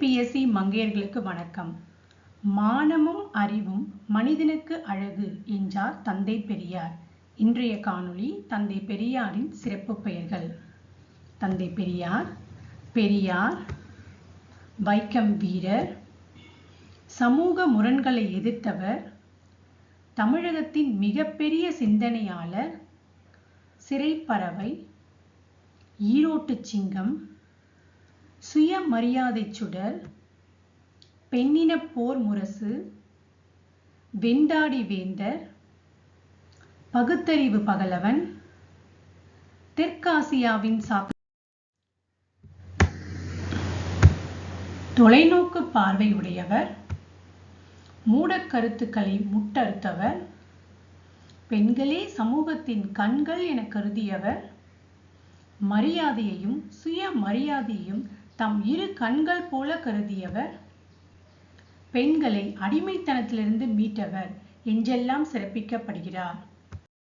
TNPSC மங்கையர்களுக்கு வணக்கம். மானமும் அறிவும் மனிதனுக்கு அழகு என்றார் தந்தை பெரியார். இன்றைய காணொளி தந்தை பெரியாரின் சிறப்பு பெயர்கள். தந்தை பெரியார் பெரியார் வைக்கம் வீரர் சமூக முரண்களை எதிர்த்தவர் தமிழகத்தின் மிகப்பெரிய சிந்தனையாளர் சிறைப்பறவை ஈரோட்டு சிங்கம் சுயமரியாதை சுடர் பெண்ணின போர் முரசு வெண்டாடி வேந்தர் பகுத்தறிவு பகலவன் தெற்காசியாவின் சாக் தொலைநோக்கு பார்வை உடையவர் மூடக் கருத்துக்களை முட்டறுத்தவர் பெண்களே சமூகத்தின் கண்கள் என கருதியவர் மரியாதையையும் சுய மரியாதையையும் தம் இரு கண்கள் போல கருதியவர். பெண்களை அடிமைத்தனத்திலிருந்து மீட்டவர் என்றெல்லாம் சிறப்பிக்கப்படுகிறார்.